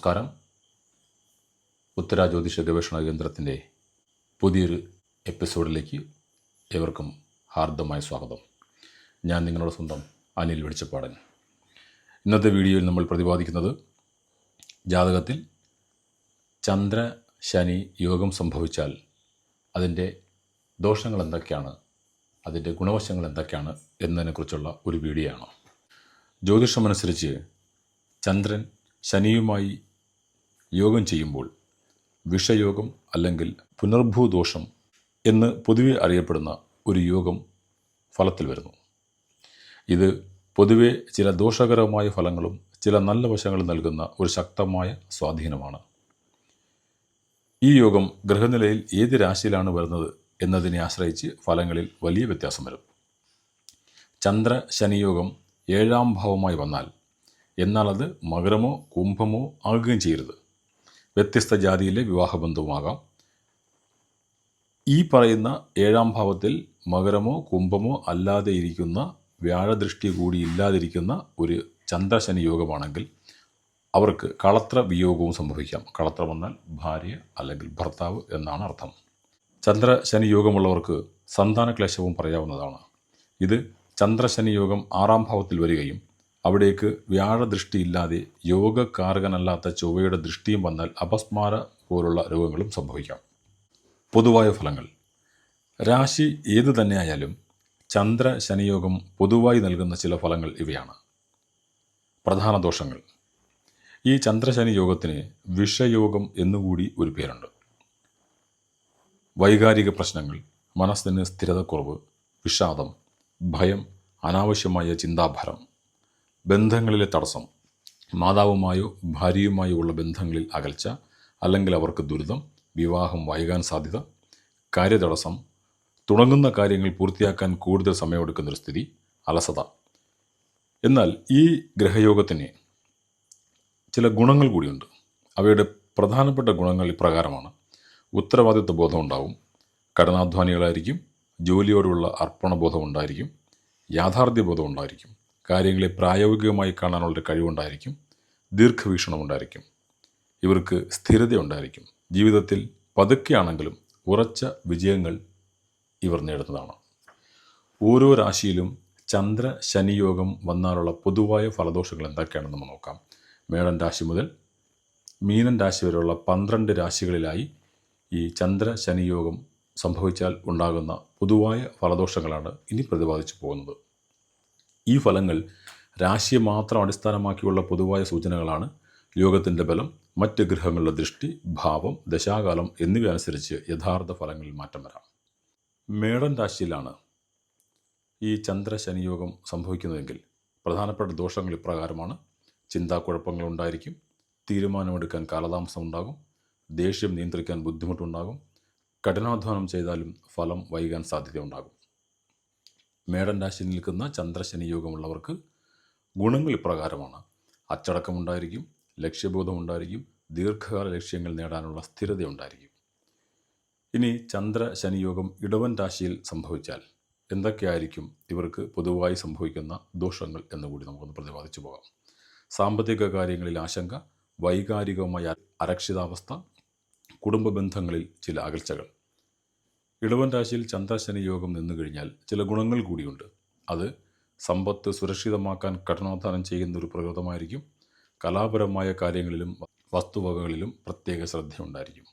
നമസ്കാരം. ഉത്തര ജ്യോതിഷ ഗവേഷണ കേന്ദ്രത്തിന്റെ പുതിയൊരു എപ്പിസോഡിലേക്ക് ഏവർക്കും ഹാർദമായ സ്വാഗതം. ഞാൻ നിങ്ങളുടെ സ്വന്തം അനിൽ വെളിച്ചപ്പാടൻ. ഇന്നത്തെ വീഡിയോയിൽ നമ്മൾ പ്രതിപാദിക്കുന്നത് ജാതകത്തിൽ ചന്ദ്ര ശനി യോഗം സംഭവിച്ചാൽ അതിന്റെ ദോഷങ്ങൾ എന്തൊക്കെയാണ് അതിന്റെ ഗുണവശങ്ങൾ എന്തൊക്കെയാണ് എന്നതിനെക്കുറിച്ചുള്ള ഒരു വീഡിയോ ആണ് ജ്യോതിഷമനുസരിച്ച് ചന്ദ്രൻ ശനിയുമായി യോഗം ചെയ്യുമ്പോൾ വിഷയോഗം അല്ലെങ്കിൽ പുനർഭൂദോഷം എന്ന് പൊതുവെ അറിയപ്പെടുന്ന ഒരു യോഗം ഫലത്തിൽ വരുന്നു. ഇത് പൊതുവെ ചില ദോഷകരമായ ഫലങ്ങളും ചില നല്ല വശങ്ങളും നൽകുന്ന ഒരു ശക്തമായ സ്വാധീനമാണ്. ഈ യോഗം ഗ്രഹനിലയിൽ ഏത് രാശിയിലാണ് വരുന്നത് എന്നതിനെ ആശ്രയിച്ച് ഫലങ്ങളിൽ വലിയ വ്യത്യാസം വരും. ചന്ദ്ര ശനിയോഗം ഏഴാം ഭാവമായി വന്നാൽ എന്നാൽ അത് മകരമോ കുംഭമോ ആകുകയും ചെയ്യരുത്. വ്യത്യസ്ത ജാതിയിലെ വിവാഹബന്ധവുമാകാം. ഈ പറയുന്ന ഏഴാം ഭാവത്തിൽ മകരമോ കുംഭമോ അല്ലാതെ ഇരിക്കുന്ന വ്യാഴദൃഷ്ടി കൂടി ഇല്ലാതിരിക്കുന്ന ഒരു ചന്ദ്രശനി യോഗമാണെങ്കിൽ അവർക്ക് കളത്ര വിയോഗവും സംഭവിക്കാം. കളത്ര വന്നാൽ ഭാര്യ അല്ലെങ്കിൽ ഭർത്താവ് എന്നാണ് അർത്ഥം. ചന്ദ്രശനി യോഗമുള്ളവർക്ക് സന്താന ക്ലേശവും പറയാവുന്നതാണ്. ഇത് ചന്ദ്രശനി യോഗം ആറാം ഭാവത്തിൽ വരികയും അവിടേക്ക് വ്യാഴദൃഷ്ടിയില്ലാതെ യോഗകാരകനല്ലാത്ത ചൊവ്വയുടെ ദൃഷ്ടിയും വന്നാൽ അപസ്മാര പോലുള്ള രോഗങ്ങളും സംഭവിക്കാം. പൊതുവായ ഫലങ്ങൾ. രാശി ഏതു തന്നെയായാലും ചന്ദ്ര ശനിയോഗം പൊതുവായി നൽകുന്ന ചില ഫലങ്ങൾ ഇവയാണ്. പ്രധാന ദോഷങ്ങൾ. ഈ ചന്ദ്രശനി യോഗത്തിന് വിഷയോഗം എന്നുകൂടി ഒരു പേരുണ്ട്. വൈകാരിക പ്രശ്നങ്ങൾ മനസ്സിന് സ്ഥിരതക്കുറവ് വിഷാദം ഭയം അനാവശ്യമായ ചിന്താഭാരം ബന്ധങ്ങളിലെ തടസ്സം. മാതാവുമായോ ഭാര്യയുമായോ ഉള്ള ബന്ധങ്ങളിൽ അകൽച്ച അല്ലെങ്കിൽ അവർക്ക് ദുരിതം വിവാഹം വൈകാൻ സാധ്യത കാര്യതടസ്സം തുടങ്ങുന്ന കാര്യങ്ങൾ പൂർത്തിയാക്കാൻ കൂടുതൽ സമയമെടുക്കുന്നൊരു സ്ഥിതി അലസത. എന്നാൽ ഈ ഗ്രഹയോഗത്തിന് ചില ഗുണങ്ങൾ കൂടിയുണ്ട്. അവയുടെ പ്രധാനപ്പെട്ട ഗുണങ്ങൾ ഇപ്രകാരമാണ്. ഉത്തരവാദിത്വ ബോധം ഉണ്ടാവും. കഠിനാധ്വാനികളായിരിക്കും. ജോലിയോടുള്ള അർപ്പണബോധം ഉണ്ടായിരിക്കും. യാഥാർത്ഥ്യബോധം ഉണ്ടായിരിക്കും. കാര്യങ്ങളെ പ്രായോഗികമായി കാണാനുള്ള കഴിവുണ്ടായിരിക്കും. ദീർഘവീക്ഷണം ഉണ്ടായിരിക്കും ഇവർക്ക് സ്ഥിരത ഉണ്ടായിരിക്കും ജീവിതത്തിൽ പതുക്കെയാണെങ്കിലും ഉറച്ച വിജയങ്ങൾ ഇവർ നേടുന്നതാണ്. ഓരോ രാശിയിലും ചന്ദ്ര ശനിയോഗം വന്നാലുള്ള പൊതുവായ ഫലദോഷങ്ങൾ എന്തൊക്കെയാണെന്ന് നമ്മൾ നോക്കാം. മേടൻ രാശി മുതൽ മീനൻ രാശി വരെയുള്ള പന്ത്രണ്ട് രാശികളിലായി ഈ ചന്ദ്ര ശനിയോഗം സംഭവിച്ചാൽ ഉണ്ടാകുന്ന പൊതുവായ ഫലദോഷങ്ങളാണ് ഇനി പ്രതിപാദിച്ചു പോകുന്നത്. ഈ ഫലങ്ങൾ രാശിയെ മാത്രം അടിസ്ഥാനമാക്കിയുള്ള പൊതുവായ സൂചനകളാണ്. യോഗത്തിന്റെ ബലം മറ്റ് ഗ്രഹങ്ങളുടെ ദൃഷ്ടി ഭാവം ദശാകാലം എന്നിവ അനുസരിച്ച് യഥാർത്ഥ ഫലങ്ങളിൽ മാറ്റം വരാം. മേടൻ രാശിയിലാണ് ഈ ചന്ദ്ര ശനിയോഗം സംഭവിക്കുന്നതെങ്കിൽ പ്രധാനപ്പെട്ട ദോഷങ്ങൾ ഇപ്രകാരമാണ്. ചിന്താക്കുഴപ്പങ്ങൾ ഉണ്ടായിരിക്കും തീരുമാനമെടുക്കാൻ കാലതാമസം ഉണ്ടാകും ദേഷ്യം നിയന്ത്രിക്കാൻ ബുദ്ധിമുട്ടുണ്ടാകും കഠിനാധ്വാനം ചെയ്താലും ഫലം വൈകാൻ സാധ്യതയുണ്ടാകും. മേടൻ രാശിയിൽ നിൽക്കുന്ന ചന്ദ്രശനി യോഗമുള്ളവർക്ക് ഗുണങ്ങൾ ഇപ്രകാരമാണ്. അച്ചടക്കമുണ്ടായിരിക്കും ലക്ഷ്യബോധം ഉണ്ടായിരിക്കും ദീർഘകാല ലക്ഷ്യങ്ങൾ നേടാനുള്ള സ്ഥിരത ഉണ്ടായിരിക്കും. ഇനി ചന്ദ്ര ശനിയോഗം ഇടവൻ രാശിയിൽ സംഭവിച്ചാൽ എന്തൊക്കെയായിരിക്കും? ഇവർക്ക് പൊതുവായി സംഭവിക്കുന്ന ദോഷങ്ങൾ എന്നുകൂടി നമുക്കൊന്ന് പ്രതിപാദിച്ചു പോകാം. സാമ്പത്തിക കാര്യങ്ങളിൽ ആശങ്ക വൈകാരികമായ അരക്ഷിതാവസ്ഥ കുടുംബ ബന്ധങ്ങളിൽ ചില അകൽച്ചകൾ. ഇടവൻ രാശിയിൽ ചന്ദ്രശനി യോഗം നിന്നു കഴിഞ്ഞാൽ ചില ഗുണങ്ങൾ കൂടിയുണ്ട്. അത് സമ്പത്ത് സുരക്ഷിതമാക്കാൻ കഠിനാധാനം ചെയ്യുന്ന ഒരു പ്രകൃതമായിരിക്കും കലാപരമായ കാര്യങ്ങളിലും വസ്തുവകകളിലും പ്രത്യേക ശ്രദ്ധയുണ്ടായിരിക്കും.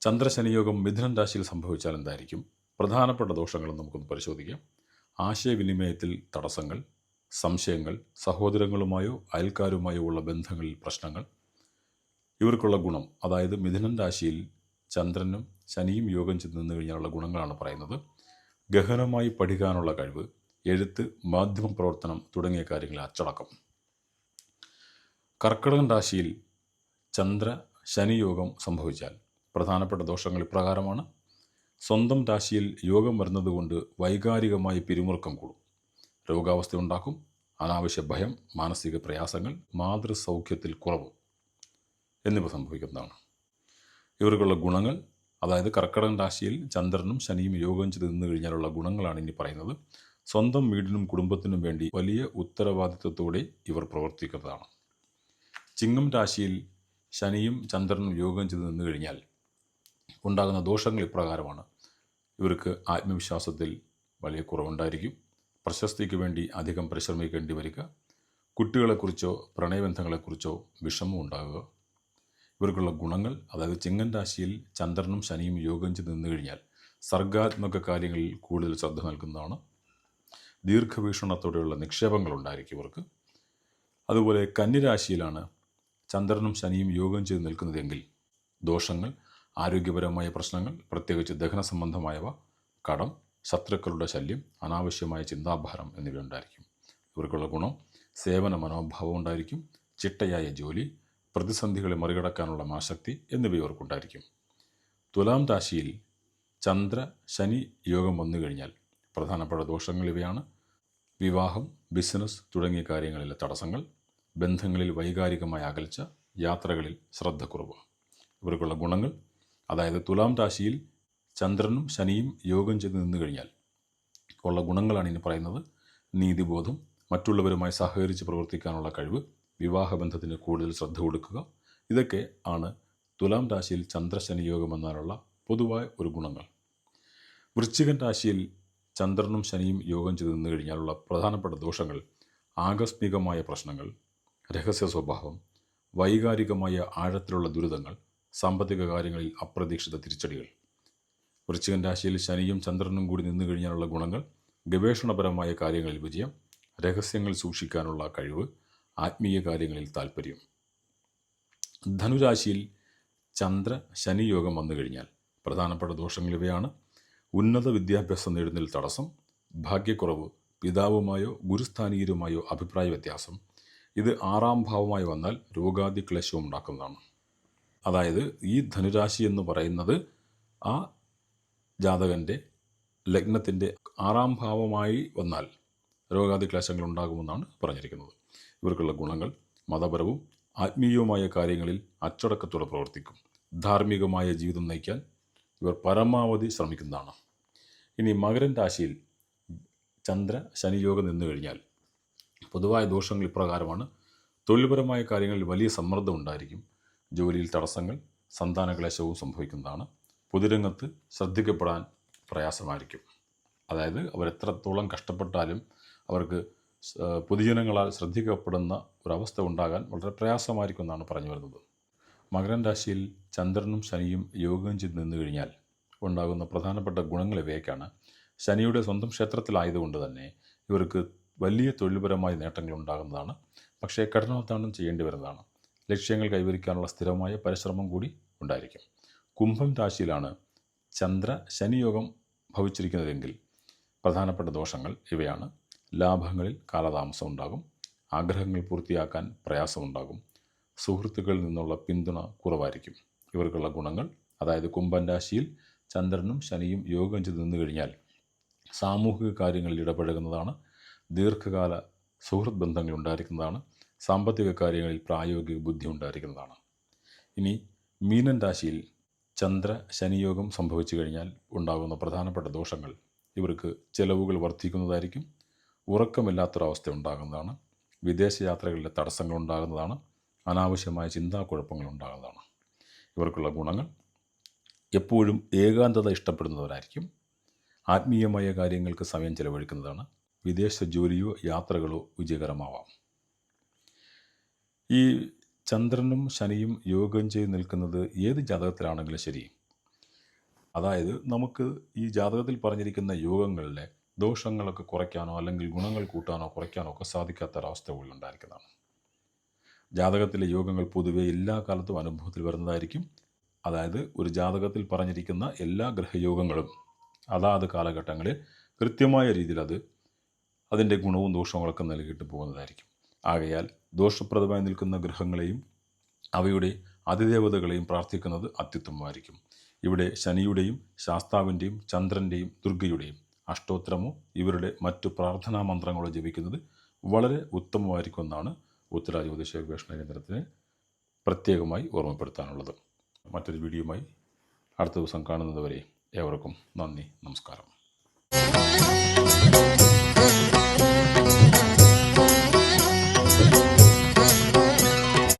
ചന്ദ്രശനിയോഗം മിഥുനൻ രാശിയിൽ സംഭവിച്ചാൽ എന്തായിരിക്കും? പ്രധാനപ്പെട്ട ദോഷങ്ങളും നമുക്കൊന്ന് പരിശോധിക്കാം. ആശയവിനിമയത്തിൽ തടസ്സങ്ങൾ സംശയങ്ങൾ സഹോദരങ്ങളുമായോ അയൽക്കാരുമായോ ഉള്ള ബന്ധങ്ങളിൽ പ്രശ്നങ്ങൾ. ഇവർക്കുള്ള ഗുണം അതായത് മിഥുനൻ രാശിയിൽ ചന്ദ്രനും ശനിയും യോഗം ചെന്ന് നിന്ന് കഴിഞ്ഞാലുള്ള ഗുണങ്ങളാണ് പറയുന്നത്. ഗഹനമായി പഠിക്കാനുള്ള കഴിവ് എഴുത്ത് മാധ്യമ പ്രവർത്തനം തുടങ്ങിയ കാര്യങ്ങളിൽ അച്ചടക്കം. കർക്കിടകൻ രാശിയിൽ ചന്ദ്ര ശനി യോഗം സംഭവിച്ചാൽ പ്രധാനപ്പെട്ട ദോഷങ്ങൾ ഇപ്രകാരമാണ്. സ്വന്തം രാശിയിൽ യോഗം വരുന്നതുകൊണ്ട് വൈകാരികമായി പിരിമുറുക്കം കൂടും. രോഗാവസ്ഥ ഉണ്ടാക്കും. അനാവശ്യ ഭയം മാനസിക പ്രയാസങ്ങൾ മാതൃസൗഖ്യത്തിൽ കുറവ്. എന്നിവ സംഭവിക്കുന്നതാണ്. ഇവർക്കുള്ള ഗുണങ്ങൾ അതായത് കർക്കിടകൻ രാശിയിൽ ചന്ദ്രനും ശനിയും യോഗം ചെയ്ത് നിന്ന് കഴിഞ്ഞാലുള്ള ഗുണങ്ങളാണ് ഇനി പറയുന്നത്. സ്വന്തം വീടിനും കുടുംബത്തിനും വേണ്ടി വലിയ ഉത്തരവാദിത്വത്തോടെ ഇവർ പ്രവർത്തിക്കുന്നതാണ്. ചിങ്ങം രാശിയിൽ ശനിയും ചന്ദ്രനും യോഗം ചെയ്ത് നിന്ന് കഴിഞ്ഞാൽ ഉണ്ടാകുന്ന ദോഷങ്ങൾ ഇപ്രകാരമാണ്. ഇവർക്ക് ആത്മവിശ്വാസത്തിൽ വലിയ കുറവുണ്ടായിരിക്കും. പ്രശസ്തിക്ക് വേണ്ടി അധികം പരിശ്രമിക്കേണ്ടി വരിക. കുട്ടികളെക്കുറിച്ചോ പ്രണയബന്ധങ്ങളെക്കുറിച്ചോ വിഷമം ഉണ്ടാകുക ഇവർക്കുള്ള ഗുണങ്ങൾ അതായത് ചിങ്ങൻ രാശിയിൽ ചന്ദ്രനും ശനിയും യോഗം ചെയ്ത് നിന്നു കഴിഞ്ഞാൽ സർഗാത്മക കാര്യങ്ങളിൽ കൂടുതൽ ശ്രദ്ധ നൽകുന്നതാണ്. ദീർഘവീക്ഷണത്തോടെയുള്ള നിക്ഷേപങ്ങൾ ഉണ്ടായിരിക്കും ഇവർക്ക്. അതുപോലെ കന്നിരാശിയിലാണ് ചന്ദ്രനും ശനിയും യോഗം ചെയ്ത് നിൽക്കുന്നതെങ്കിൽ ദോഷങ്ങൾ ആരോഗ്യപരമായ പ്രശ്നങ്ങൾ പ്രത്യേകിച്ച് ദഹന സംബന്ധമായവ കടം ശത്രുക്കളുടെ ശല്യം അനാവശ്യമായ ചിന്താഭാരം എന്നിവ ഉണ്ടായിരിക്കും. ഇവർക്കുള്ള ഗുണം സേവന മനോഭാവം ഉണ്ടായിരിക്കും ചിട്ടയായ ജോലി പ്രതിസന്ധികളെ മറികടക്കാനുള്ള മാശക്തി എന്നിവയവർക്കുണ്ടായിരിക്കും തുലാം രാശിയിൽ ചന്ദ്ര ശനി യോഗം വന്നു കഴിഞ്ഞാൽ പ്രധാനപ്പെട്ട ദോഷങ്ങൾ ഇവയാണ്. വിവാഹം ബിസിനസ് തുടങ്ങിയ കാര്യങ്ങളിലെ തടസ്സങ്ങൾ ബന്ധങ്ങളിൽ വൈകാരികമായ അകൽച്ച യാത്രകളിൽ ശ്രദ്ധക്കുറവ്. ഇവർക്കുള്ള ഗുണങ്ങൾ അതായത് തുലാം രാശിയിൽ ചന്ദ്രനും ശനിയും യോഗം ചെയ്ത് നിന്നു കഴിഞ്ഞാൽ ഉള്ള ഗുണങ്ങളാണ് ഇനി പറയുന്നത്. നീതിബോധം മറ്റുള്ളവരുമായി സഹകരിച്ച് പ്രവർത്തിക്കാനുള്ള കഴിവ് വിവാഹബന്ധത്തിന് കൂടുതൽ ശ്രദ്ധ കൊടുക്കുക. ഇതൊക്കെ ആണ് തുലാം രാശിയിൽ ചന്ദ്രശനി യോഗം എന്നാലുള്ള പൊതുവായ ഒരു ഗുണങ്ങൾ. വൃശ്ചികൻ രാശിയിൽ ചന്ദ്രനും ശനിയും യോഗം ചെയ്ത് നിന്നു കഴിഞ്ഞാലുള്ള പ്രധാനപ്പെട്ട ദോഷങ്ങൾ ആകസ്മികമായ പ്രശ്നങ്ങൾ രഹസ്യ സ്വഭാവം വൈകാരികമായ ആഴത്തിലുള്ള ദുരിതങ്ങൾ സാമ്പത്തിക കാര്യങ്ങളിൽ അപ്രതീക്ഷിത തിരിച്ചടികൾ. വൃശ്ചികൻ രാശിയിൽ ശനിയും ചന്ദ്രനും കൂടി നിന്നു കഴിഞ്ഞാലുള്ള ഗുണങ്ങൾ ഗവേഷണപരമായ കാര്യങ്ങളിൽ വിജയം രഹസ്യങ്ങൾ സൂക്ഷിക്കാനുള്ള കഴിവ് ആത്മീയ കാര്യങ്ങളിൽ താൽപ്പര്യം ധനുരാശിയിൽ ചന്ദ്ര ശനി യോഗം വന്നു കഴിഞ്ഞാൽ പ്രധാനപ്പെട്ട ദോഷങ്ങൾ ഇവയാണ്. ഉന്നത വിദ്യാഭ്യാസം നേടുന്നതിൽ തടസ്സം ഭാഗ്യക്കുറവ് പിതാവുമായോ ഗുരുസ്ഥാനീയരുമായോ അഭിപ്രായ വ്യത്യാസം. ഇത് ആറാം ഭാവമായി വന്നാൽ രോഗാദി ക്ലേശവും ഉണ്ടാക്കുന്നതാണ്. അതായത് ഈ ധനുരാശി എന്ന് പറയുന്നത് ആ ജാതകന്റെ ലഗ്നത്തിന്റെ ആറാം ഭാവമായി വന്നാൽ രോഗാദി ക്ലേശങ്ങൾ ഉണ്ടാകുമെന്നാണ് പറഞ്ഞിരിക്കുന്നത്. ഇവർക്കുള്ള ഗുണങ്ങൾ മതപരവും ആത്മീയവുമായ കാര്യങ്ങളിൽ അച്ചടക്കത്തോടെ പ്രവർത്തിക്കും. ധാർമ്മികമായ ജീവിതം നയിക്കാൻ ഇവർ പരമാവധി ശ്രമിക്കുന്നതാണ്. ഇനി മകരൻ രാശിയിൽ ചന്ദ്ര ശനിയോഗം നിന്നു കഴിഞ്ഞാൽ പൊതുവായ ദോഷങ്ങൾ ഇപ്രകാരമാണ്. തൊഴിൽപരമായ കാര്യങ്ങളിൽ വലിയ സമ്മർദ്ദം ഉണ്ടായിരിക്കും. ജോലിയിൽ തടസ്സങ്ങൾ സന്താനക്ലേശവും സംഭവിക്കുന്നതാണ്. പൊതുരംഗത്ത് ശ്രദ്ധിക്കപ്പെടാൻ പ്രയാസമായിരിക്കും. അതായത് അവരെത്രത്തോളം കഷ്ടപ്പെട്ടാലും അവർക്ക് പൊതുജനങ്ങളാൽ ശ്രദ്ധിക്കപ്പെടുന്ന ഒരവസ്ഥ ഉണ്ടാകാൻ വളരെ പ്രയാസമായിരിക്കും എന്നാണ് പറഞ്ഞു വരുന്നത്. മകരൻ രാശിയിൽ ചന്ദ്രനും ശനിയും യോഗം ചെയ്ത് നിന്നു കഴിഞ്ഞാൽ ഉണ്ടാകുന്ന പ്രധാനപ്പെട്ട ഗുണങ്ങൾ ഇവയൊക്കെയാണ്. ശനിയുടെ സ്വന്തം ക്ഷേത്രത്തിലായതുകൊണ്ട് തന്നെ ഇവർക്ക് വലിയ തൊഴിൽപരമായ നേട്ടങ്ങൾ ഉണ്ടാകുന്നതാണ്. പക്ഷേ കഠിനാധ്വാനം ചെയ്യേണ്ടി വരുന്നതാണ്. ലക്ഷ്യങ്ങൾ കൈവരിക്കാനുള്ള സ്ഥിരമായ പരിശ്രമം കൂടി ഉണ്ടായിരിക്കും. കുംഭം രാശിയിലാണ് ചന്ദ്ര ശനിയോഗം ഭവിച്ചിരിക്കുന്നതെങ്കിൽ പ്രധാനപ്പെട്ട ദോഷങ്ങൾ ഇവയാണ്. ലാഭങ്ങളിൽ കാലതാമസം ഉണ്ടാകും ആഗ്രഹങ്ങൾ പൂർത്തിയാക്കാൻ പ്രയാസമുണ്ടാകും. സുഹൃത്തുക്കളിൽ നിന്നുള്ള പിന്തുണ കുറവായിരിക്കും. ഇവർക്കുള്ള ഗുണങ്ങൾ അതായത് കുംഭൻ രാശിയിൽ ചന്ദ്രനും ശനിയും യോഗം ചെയ്ത് നിന്നു കഴിഞ്ഞാൽ സാമൂഹിക കാര്യങ്ങളിൽ ഇടപഴകുന്നതാണ്. ദീർഘകാല സുഹൃത്ത് ബന്ധങ്ങൾ ഉണ്ടായിരിക്കുന്നതാണ്. സാമ്പത്തിക കാര്യങ്ങളിൽ പ്രായോഗിക ബുദ്ധി ഉണ്ടായിരിക്കുന്നതാണ്. ഇനി മീനൻ രാശിയിൽ ചന്ദ്ര ശനിയോഗം സംഭവിച്ചു കഴിഞ്ഞാൽ ഉണ്ടാകുന്ന പ്രധാനപ്പെട്ട ദോഷങ്ങൾ. ഇവർക്ക് ചെലവുകൾ വർദ്ധിക്കുന്നതായിരിക്കും. ഉറക്കമില്ലാത്തൊരവസ്ഥ ഉണ്ടാകുന്നതാണ്. വിദേശ യാത്രകളിലെ തടസ്സങ്ങൾ ഉണ്ടാകുന്നതാണ്. അനാവശ്യമായ ചിന്താക്കുഴപ്പങ്ങൾ ഉണ്ടാകുന്നതാണ്. ഇവർക്കുള്ള ഗുണങ്ങൾ. എപ്പോഴും ഏകാന്തത ഇഷ്ടപ്പെടുന്നവരായിരിക്കും. ആത്മീയമായ കാര്യങ്ങൾക്ക് സമയം ചെലവഴിക്കുന്നതാണ്. വിദേശ ജോലിയോ യാത്രകളോ വിജയകരമാവാം. ഈ ചന്ദ്രനും ശനിയും യോഗം ചെയ്ത് നിൽക്കുന്നത് ഏത് ജാതകത്തിലാണെങ്കിലും ശരി. അതായത് നമുക്ക് ഈ ജാതകത്തിൽ പറഞ്ഞിരിക്കുന്ന യോഗങ്ങളിലെ ദോഷങ്ങളൊക്കെ കുറയ്ക്കാനോ അല്ലെങ്കിൽ ഗുണങ്ങൾ കൂട്ടാനോ കുറയ്ക്കാനോ ഒക്കെ സാധിക്കാത്ത ഒരവസ്ഥ ഉണ്ടായിരിക്കുന്നതാണ്. ജാതകത്തിലെ യോഗങ്ങൾ പൊതുവെ എല്ലാ കാലത്തും അനുഭവത്തിൽ വരുന്നതായിരിക്കും. അതായത് ഒരു ജാതകത്തിൽ പറഞ്ഞിരിക്കുന്ന എല്ലാ ഗ്രഹയോഗങ്ങളും അതാത് കാലഘട്ടങ്ങളിൽ കൃത്യമായ രീതിയിൽ അത് അതിന്റെ ഗുണവും ദോഷങ്ങളൊക്കെ നൽകിയിട്ട് പോകുന്നതായിരിക്കും. ആകയാൽ ദോഷപ്രദമായി നിൽക്കുന്ന ഗ്രഹങ്ങളെയും അവയുടെ അതിദേവതകളെയും പ്രാർത്ഥിക്കുന്നത് അത്യുത്തമമായിരിക്കും. ഇവിടെ ശനിയുടെയും ശാസ്താവിന്റെയും ചന്ദ്രന്റെയും ദുർഗയുടെയും അഷ്ടോത്തരമോ ഇവരുടെ മറ്റു പ്രാർത്ഥനാ മന്ത്രങ്ങളോ ജപിക്കുന്നത് വളരെ ഉത്തമമായിരിക്കും എന്നാണ് ഉത്തര ഗവേഷണ കേന്ദ്രത്തിന് പ്രത്യേകമായി ഓർമ്മപ്പെടുത്താനുള്ളത്. മറ്റൊരു വീഡിയോയുമായി അടുത്ത ദിവസം കാണുന്നതുവരെ ഏവർക്കും നന്ദി നമസ്കാരം.